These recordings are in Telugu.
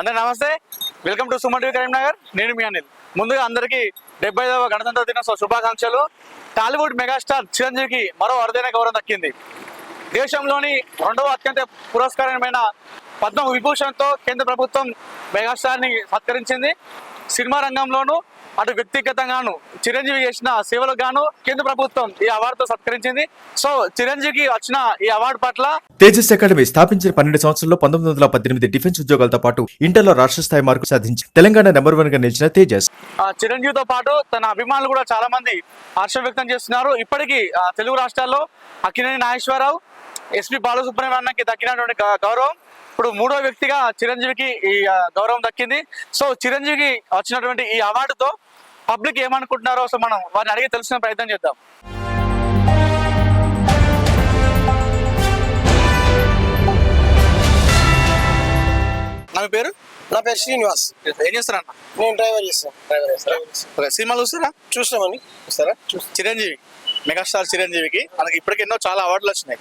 అందరు నమస్తే. Welcome to Suman TV Karimnagar నేను మీ అనిల్. ముందుగా అందరికీ డెబ్బై ఐదవ గణతంత్ర దినోత్సవ శుభాకాంక్షలు. టాలీవుడ్ మెగాస్టార్ చిరంజీవికి మరో అరుదైన గౌరవం దక్కింది. దేశంలోని రెండవ అత్యంత పురస్కారమైన పద్మ విభూషణ్తో కేంద్ర ప్రభుత్వం మెగాస్టార్ని సత్కరించింది. సినిమా రంగంలోనూ అటు వ్యక్తిగతంగాను చిరంజీవి చేసిన సేవలకు గాను కేంద్ర ప్రభుత్వం ఈ అవార్డుతో సత్కరించింది. సో చిరంజీవికి వచ్చిన ఈ అవార్డు పట్ల తేజస్ అకాడమీ స్థాపించిన పన్నెండు సంవత్సరంలో పంతొమ్మిది వందల పద్దెనిమిది డిఫెన్స్ ఉద్యోగాలతో పాటు ఇంటర్లో రాష్ట్ర స్థాయి మార్కు సాధించి తెలంగాణ నెంబర్ వన్గా నిలిచిన తేజస్. చిరంజీవితో పాటు తన అభిమానులు కూడా చాలా మంది హర్షం వ్యక్తం చేస్తున్నారు. ఇప్పటికీ తెలుగు రాష్ట్రాల్లో అక్కినేని నాగేశ్వరరావు ఎస్పి బాలసుబ్రహ్మణ్యంకి దక్కినటువంటి గౌరవం. ఇప్పుడు మూడో వ్యక్తిగా చిరంజీవికి ఈ గౌరవం దక్కింది. సో చిరంజీవికి వచ్చినటువంటి ఈ అవార్డుతో పబ్లిక్ ఏమనుకుంటున్నారో సో మనం వారిని అడిగి తెలుసుకునే ప్రయత్నం చేద్దాం. నా పేరు? నా పేరు శ్రీనివాస్. ఏం చేస్తారన్న నేను డ్రైవర్ చేస్తాను డ్రైవర్ చేస్తాను ఓకే, సినిమాలు చూస్తారా చూసినామని చూస్తారా? చిరంజీవి. మెగాస్టార్ చిరంజీవికి. మనకి ఇప్పటికి ఎన్నో చాలా అవార్డులు వచ్చినాయి.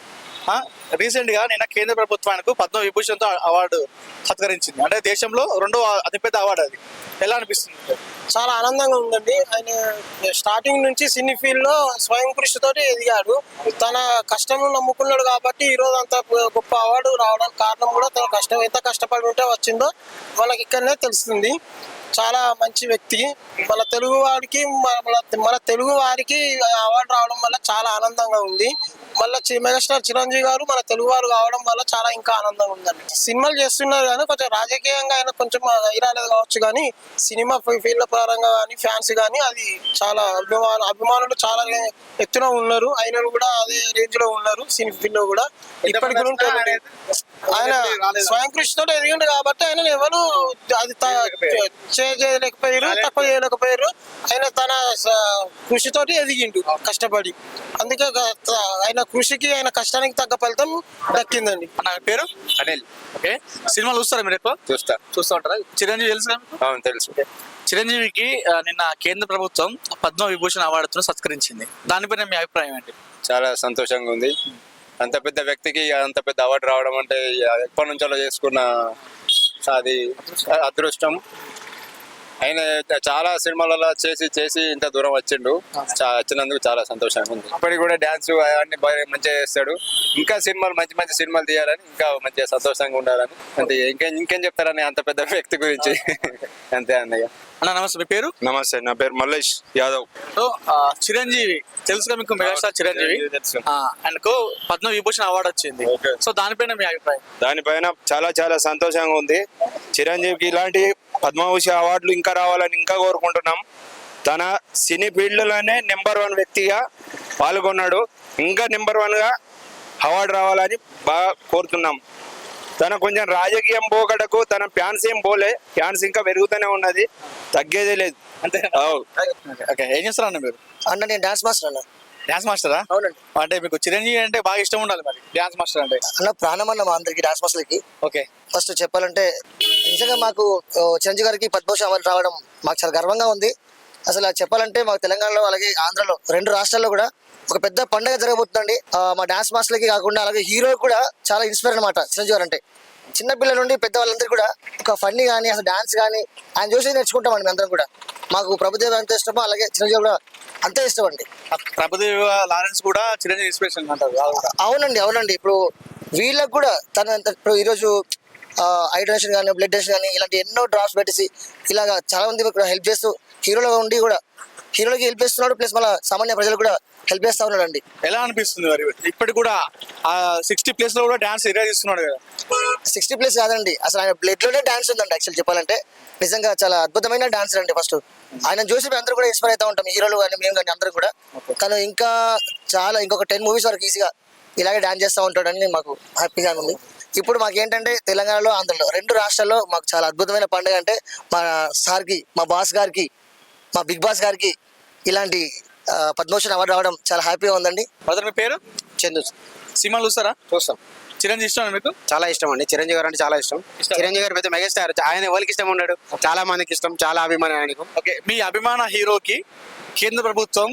రీసెంట్గా నిన్న కేంద్ర ప్రభుత్వానికి పద్మ విభూషణ్తో అవార్డు సత్కరించింది. అంటే దేశంలో రెండో అతిపెద్ద అవార్డు అది. ఎలా అనిపిస్తుంది? చాలా ఆనందంగా ఉందండి. ఆయన స్టార్టింగ్ నుంచి సినీ ఫీల్డ్లో స్వయం కృషితోటి ఎదిగాడు. తన కష్టం నమ్ముకున్నాడు కాబట్టి ఈ రోజు అంత గొప్ప అవార్డు రావడానికి కారణం కూడా తన కష్టం ఎంత కష్టపడి ఉంటే వచ్చిందో వాళ్ళకి ఇక్కడనే తెలుస్తుంది. చాలా మంచి వ్యక్తి. మన తెలుగు వారికి మన తెలుగు వారికి అవార్డు రావడం వల్ల చాలా ఆనందంగా ఉంది. మళ్ళీ చి- మెగాస్టార్ చిరంజీవి గారు మన తెలుగు వారు కావడం వల్ల చాలా ఇంకా ఆనందంగా ఉందండి. సినిమాలు చేస్తున్నారు కానీ కొంచెం రాజకీయంగా ఆయన కొంచెం ఇరాలేదు కావచ్చు కానీ సినిమా ఫీల్డ్ పరంగా కానీ ఫ్యాన్స్ కానీ అది చాలా అభిమాన అభిమానులు చాలా ఎత్తున ఉన్నారు. ఆయన కూడా అదే రేంజ్లో ఉన్నారు సినీ ఫీల్డ్లో కూడా ఇప్పటికి ఉంటారు. ఆయన స్వయం కృషితో ఎదిగిండు కాబట్టి ఆయన ఎవరు అది చేయలేకపోయారు తక్కువ చేయలేకపోయారు. ఆయన తన కృషితోటి ఎదిగిండు కష్టపడి. అందుకే ఆయన కృషికి ఆయన కష్టానికి తగ్గ ఫలితం దక్కిందండి. మీ పేరు? అనిల్. ఓకే. సినిమాలు చూస్తారా మీరు ఎక్కువ? చూస్తా. చూస్తూ ఉంటారా? చిరంజీవి తెలుసు? అవును తెలుసు. చిరంజీవికి నిన్న కేంద్ర ప్రభుత్వం పద్మ విభూషణ్ అవార్డుతో సత్కరించింది. దానిపైన మీ అభిప్రాయం ఏంటి? చాలా సంతోషంగా ఉంది. అంత పెద్ద వ్యక్తికి అంత పెద్ద అవార్డు రావడం అంటే ఎప్పటి నుంచో చేసుకున్న అది అదృష్టం. ఆయన చాలా సినిమాలలో చేసి చేసి ఇంత దూరం వచ్చిండు. వచ్చినందుకు చాలా సంతోషంగా ఉంది. ఇప్పటికి కూడా డాన్స్ అవన్నీ బాగా మంచిగా చేస్తాడు. ఇంకా సినిమాలు మంచి మంచి సినిమాలు తీయాలని ఇంకా మంచిగా సంతోషంగా ఉండాలని. అంతే ఇంకేం ఇంకేం చెప్తారని అంత పెద్ద వ్యక్తి గురించి. అంతే అన్నయ్య. అన్న నమస్తే మీ పేరు? నమస్తే నా పేరు మల్లేష్ యాదవ్. సో చిరంజీవి తెలుసుగా మీకు మెగాస్టార్ చిరంజీవి? ఆయనకు పద్మ విభూషణ్ అవార్డు వచ్చింది. సో దానిపైన మీ అభిప్రాయం? దానిపైన చాలా చాలా సంతోషంగా ఉంది. చిరంజీవికి ఇలాంటి పద్మభూషణ్ అవార్డులు ఇంకా రావాలని ఇంకా కోరుకుంటున్నాం. తన సినీ ఫీల్డ్లోనే నెంబర్ వన్ వ్యక్తిగా పాల్గొన్నాడు. ఇంకా నెంబర్ వన్గా అవార్డు రావాలని బాగా కోరుతున్నాం. తన కొంచెం రాజకీయం పోకడకు తన ఫ్యాన్స్ ఏం పోలే. ఫ్యాన్స్ ఇంకా పెరుగుతూనే ఉన్నది. తగ్గేదే లేదు. అంతే. ఓకే ఏం చేస్తారన్న మీరు? అన్న నేను డాన్స్ మాస్టర్ అన్న. డ్యాన్స్ మాస్టరా అవునండి. అంటే మీకు చిరంజీవి అంటే బాగా ఇష్టం ఉండాలి మరి డ్యాన్స్ మాస్టర్ అంటే. అన్న ప్రాణం అన్న మా అందరికి డాన్స్ మాస్టర్కి ఓకే. ఫస్ట్ చెప్పాలంటే నిజంగా మాకు చిరంజీవి గారికి పద్మభూషణ్ అవార్డు రావడం మాకు చాలా గర్వంగా ఉంది. అసలు చెప్పాలంటే మాకు తెలంగాణలో అలాగే ఆంధ్రలో రెండు రాష్ట్రాల్లో కూడా ఒక పెద్ద పండుగ జరగబోతుందండి. మా డాన్స్ మాస్టర్లకి కాకుండా అలాగే హీరో కూడా చాలా ఇన్స్పైర్ అనమాట చిరంజీవి అంటే. చిన్న పిల్లల నుండి పెద్ద వాళ్ళందరూ కూడా ఒక ఫన్నీ కానీ అసలు డాన్స్ కానీ ఆయన చూసి నేర్చుకుంటామండి మేము అందరం కూడా. మాకు ప్రభుదేవ్ ఎంత ఇష్టమో అలాగే చిరంజీవి కూడా అంతే ఇష్టం అండి. ప్రభుదేవ లారెన్స్ కూడా చిరంజీవి ఇన్స్పిరేషన్ అంటారు. అవునండి అవునండి. ఇప్పుడు వీళ్ళకి కూడా తన ఇప్పుడు ఈరోజు ఐ డొనేషన్ కానీ బ్లడ్ డొనేషన్ కానీ ఇలాంటి ఎన్నో డ్రాప్స్ పెట్టేసి ఇలాగా చాలా మంది హెల్ప్ చేస్తూ హీరోలో ఉండి కూడా హీరోలకి హెల్ప్ చేస్తున్నాడు. ప్లస్ మళ్ళీ సామాన్య ప్రజలు కూడా హెల్ప్ చేస్తా ఉన్నాడు అండి ఎలా అనిపిస్తుంది మరి? ఇప్పటికి కూడా ఆ సిక్స్టీ ప్లేస్లో కూడా డాన్స్ ఏరియా చేస్తున్నాడు కదా. సిక్స్టీ ప్లస్ కాదండి. అసలు ఆయన బ్లడ్లోనే డాన్స్ ఉందండి. యాక్చువల్ చెప్పాలంటే నిజంగా చాలా అద్భుతమైన డాన్సర్ అండి ఫస్ట్ ఆయన చూసి మేము అందరూ కూడా ఇన్స్పైర్ అవుతా ఉంటాం. హీరోలు కానీ మేము కానీ అందరూ కూడా. తను ఇంకా చాలా ఇంకొక టెన్ మూవీస్ వరకు ఈజీగా ఇలాగే డాన్స్ చేస్తూ ఉంటాడని మాకు హ్యాపీగా ఉంది. ఇప్పుడు మాకు ఏంటంటే తెలంగాణలో ఆంధ్రలో రెండు రాష్ట్రాల్లో మాకు చాలా అద్భుతమైన పండుగ అంటే మా సార్కి మా బాస్ గారికి మా బిగ్ బాస్ గారికి ఇలాంటి ఆ, పద్మభూషణ్ అవార్డు రావడం చాలా హ్యాపీగా ఉందండి. మొదటి మీ పేరు? చందు. సినిమాలు చూస్తారా? చూస్తాం. చిరంజీవి ఇష్టం మీకు? చాలా ఇష్టం అండి. చిరంజీవి గారు అంటే చాలా ఇష్టం. చిరంజీవి గారు పెద్ద మెగాస్టార్ ఆయన ఎవరికి ఇష్టం ఉన్నాడు చాలా మందికి ఇష్టం చాలా అభిమానం ఆయనకు ఓకే. మీ అభిమాన హీరోకి కేంద్ర ప్రభుత్వం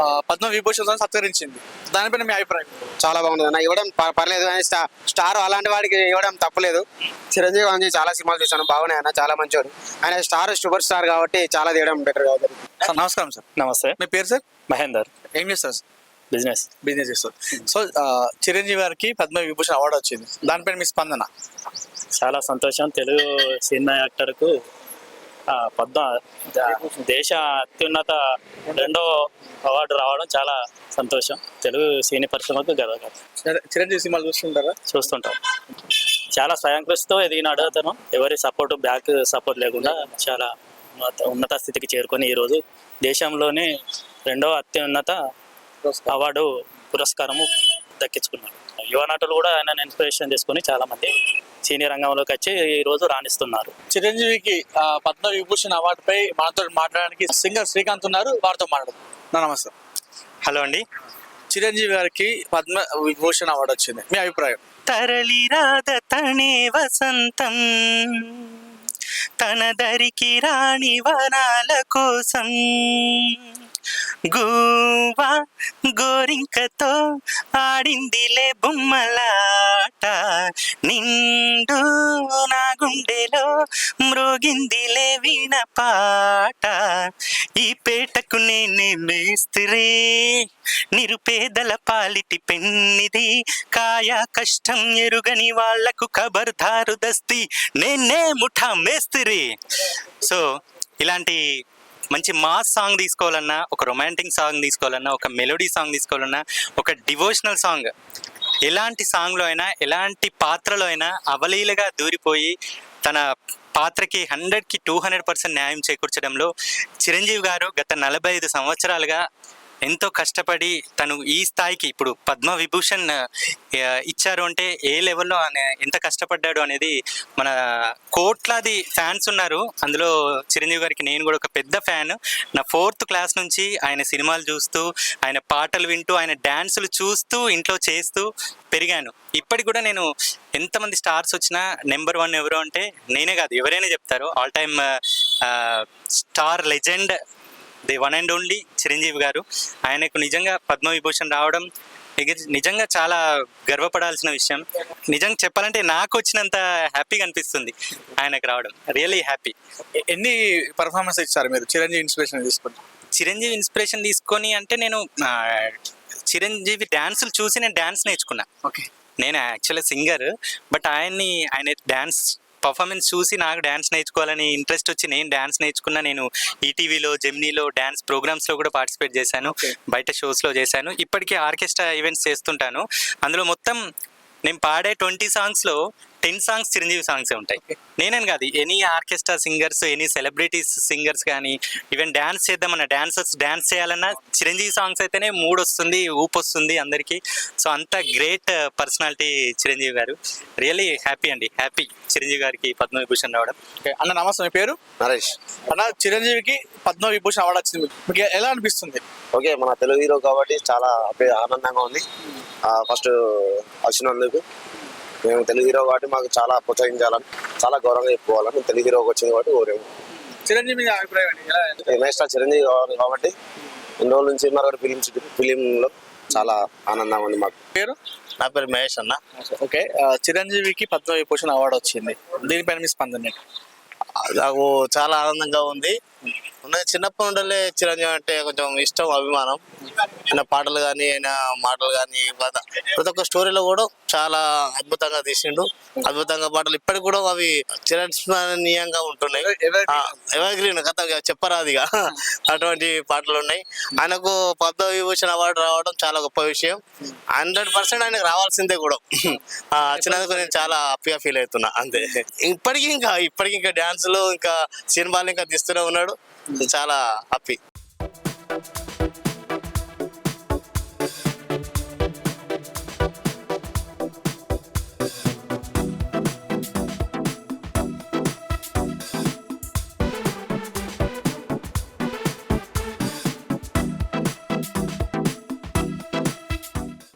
పద్మ విభూషణ్ సత్కరించింది. దానిపైన మీ అభిప్రాయం? చాలా బాగుంది అన్న. ఇవ్వడం పర్లేదు కానీ స్టా- స్టార్ అలాంటి వాడికి ఇవ్వడం తప్పలేదు. చిరంజీవి గాంధీ చాలా సినిమాలు చూసాను బాగున్నాయి అన్న చాలా మంచివాడు ఆయన స్టార్ సూపర్ స్టార్ కాబట్టి చాలా తీయడం బెటర్ అవుతుంది. సార్ నమస్కారం సార్. నమస్తే. మీ పేరు సార్? మహేందర్. ఏం చేస్తారు సార్? బిజినెస్. బిజినెస్ చేస్తారు. సో చిరంజీవి గారికి పద్మ విభూషణ్ అవార్డు వచ్చింది. దానిపైన మీ స్పందన? చాలా సంతోషం. తెలుగు సినిమా యాక్టర్కు పద్మ దేశ అత్యున్నత రెండో అవార్డు రావడం చాలా సంతోషం. తెలుగు సినీ పరిశ్రమకు గర్వకారం చిర- చిరంజీవి సినిమాలు చూస్తుంటారా? చూస్తుంటాం. చాలా స్వయం కృషితో ఎదిగినాడు అతను. ఎవరి సపోర్ట్ బ్యాక్ సపోర్ట్ లేకుండా చాలా ఉన్నత ఉన్నత స్థితికి చేరుకొని ఈరోజు దేశంలోనే రెండో అత్యున్నత అవార్డు పురస్కారము దక్కించుకున్నాడు. యువ నటులు కూడా ఆయన ఇన్స్పిరేషన్ తీసుకొని చాలా సీనియర్ రంగంలోకి వచ్చి ఈ రోజు రాణిస్తున్నారు. చిరంజీవికి పద్మ విభూషణ్ అవార్డుపై మనతో మాట్లాడడానికి సింగర్ శ్రీకాంత్ ఉన్నారు. వారితో మాట్లాడదు. నమస్తే. హలో అండి. చిరంజీవి గారికి పద్మ విభూషణ్ అవార్డు వచ్చింది. మీ అభిప్రాయం? తరలి రాద తనే వసంతం తన దరికి రాణి వనాల కోసం. గోవా గోరింకతో ఆడిందిలే బొమ్మలాట. నిండు నా గుండెలో మ్రోగిందిలే వీణ పాట ఈ పేటకు నేనే మేస్త్రీ నిరుపేదల పాలిటి పెన్నిది. కాయా కష్టం ఎరుగని వాళ్ళకు ఖబర్దారు దస్తి. నేనే ముఠా మేస్త్రి. సో ఇలాంటి మంచి మాస్ సాంగ్ తీసుకోవాలన్నా ఒక రొమాంటిక్ సాంగ్ తీసుకోవాలన్నా ఒక మెలోడీ సాంగ్ తీసుకోవాలన్నా ఒక డివోషనల్ సాంగ్ ఎలాంటి సాంగ్లో అయినా ఎలాంటి పాత్రలో అయినా అవలీలగా దూరిపోయి తన పాత్రకి హండ్రెడ్కి టూ హండ్రెడ్ పర్సెంట్ న్యాయం చేకూర్చడంలో చిరంజీవి గారు గత నలభై ఐదు సంవత్సరాలుగా ఎంతో కష్టపడి తను ఈ స్థాయికి ఇప్పుడు పద్మ విభూషణ్ ఇచ్చారు అంటే ఏ లెవెల్లో ఆయన ఎంత కష్టపడ్డాడు అనేది మన కోట్లాది ఫ్యాన్స్ ఉన్నారు. అందులో చిరంజీవి గారికి నేను కూడా ఒక పెద్ద ఫ్యాన్. నా ఫోర్త్ క్లాస్ నుంచి ఆయన సినిమాలు చూస్తూ ఆయన పాటలు వింటూ ఆయన డ్యాన్సులు చూస్తూ ఇంట్లో చేస్తూ పెరిగాను. ఇప్పటికి కూడా నేను ఎంతమంది స్టార్స్ వచ్చినా నెంబర్ వన్ ఎవరు అంటే నేనే కాదు ఎవరైనా చెప్తారు. All time star legend the one and only Chiranjeevi garu. ఆయనకు నిజంగా పద్మవిభూషణ్ రావడం నిజ- నిజంగా చాలా గర్వపడాల్సిన విషయం. నిజంగా చెప్పాలంటే నాకు వచ్చినంత హ్యాపీగా అనిపిస్తుంది ఆయనకు రావడం. Really happy. ఎన్ని పర్ఫార్మెన్స్ ఇచ్చారు మీరు? చిరంజీవి ఇన్స్పిరేషన్ తీసుకుని చిరంజీవి ఇన్స్పిరేషన్ తీసుకొని అంటే నేను చిరంజీవి డ్యాన్సులు చూసి నేను డ్యాన్స్ నేర్చుకున్నా. ఓకే. నేను యాక్చువల్గా సింగర్ బట్ ఆయన్ని ఆయన డ్యాన్స్ పర్ఫార్మెన్స్ చూసి నాకు డ్యాన్స్ నేర్చుకోవాలని ఇంట్రెస్ట్ వచ్చి నేను డ్యాన్స్ నేర్చుకున్నా నేను ఈటీవీలో జెమ్నీలో డ్యాన్స్ ప్రోగ్రామ్స్లో కూడా పార్టిసిపేట్ చేశాను. బయట షోస్లో చేశాను. ఇప్పటికీ ఆర్కెస్ట్రా ఈవెంట్స్ చేస్తుంటాను. అందులో మొత్తం నేను పాడే ట్వంటీ సాంగ్స్లో టెన్ సాంగ్స్ చిరంజీవి సాంగ్సే ఉంటాయి. నేనని కాదు any orchestra singers any celebrities singers కానీ ఈవెన్ డ్యాన్స్ చేద్దామన్న డాన్సర్స్ డ్యాన్స్ చేయాలన్నా చిరంజీవి సాంగ్స్ అయితేనే మూడ్ వస్తుంది ఊపు వస్తుంది అందరికీ. సో అంత great personality Chiranjeevi garu. Really happy అండి. హ్యాపీ చిరంజీవి గారికి పద్మవిభూషణ్ రావడం. ఓకే. అన్న నమస్తే. మీ పేరు? నరేష్. అన్న చిరంజీవికి పద్మ విభూషణ్ అవార్డు వచ్చింది మీకు. ఎలా అనిపిస్తుంది? ఓకే మన తెలుగు హీరో కాబట్టి చాలా ఆనందంగా ఉంది. ఫస్ట్ వచ్చినందుకు. మేము తెలుగు హీరో కాబట్టి మాకు చాలా ప్రోత్సహించాలని చాలా గౌరవంగా చెప్పుకోవాలని తెలుగు హీరోకి వచ్చింది కాబట్టి కోరేము. చిరంజీవి మీద అభిప్రాయం చిరంజీవి కావాలి కాబట్టి ఇన్ని రోజుల నుంచి మరి ఫిలిం ఫిలింలో చాలా ఆనందంగా ఉంది మాకు. పేరు? నా పేరు మహేష్ అన్న. ఓకే. చిరంజీవికి పద్మ విభూషణ్ అవార్డు వచ్చింది. దీనిపైన మీ స్పందన? నాకు చాలా ఆనందంగా ఉంది. ఉన్నది. చిన్నప్పటి నుండి చిరంజీవి అంటే కొంచెం ఇష్టం అభిమానం. ఆయన పాటలు కానీ ఆయన మాటలు కానీ ప్రతి ఒక్క స్టోరీలో కూడా చాలా అద్భుతంగా తీసిండు. అద్భుతంగా పాటలు ఇప్పటికి కూడా అవి చిరస్మరణీయంగా ఉంటున్నాయి. ఎవరిగ్రీన్ కథ చెప్పరాదిగా అటువంటి పాటలు ఉన్నాయి. ఆయనకు పద్మ విభూషణ్ అవార్డు రావడం చాలా గొప్ప విషయం. హండ్రెడ్ పర్సెంట్ ఆయనకు రావాల్సిందే కూడా. వచ్చినందుకు నేను చాలా హ్యాపీగా ఫీల్ అవుతున్నా అంతే. ఇప్పటికీ ఇంకా ఇప్పటికీ ఇంకా డ్యాన్సులు ఇంకా సినిమాలు ఇంకా తీస్తూనే ఉన్నాడు. చాలా హ్యాపీ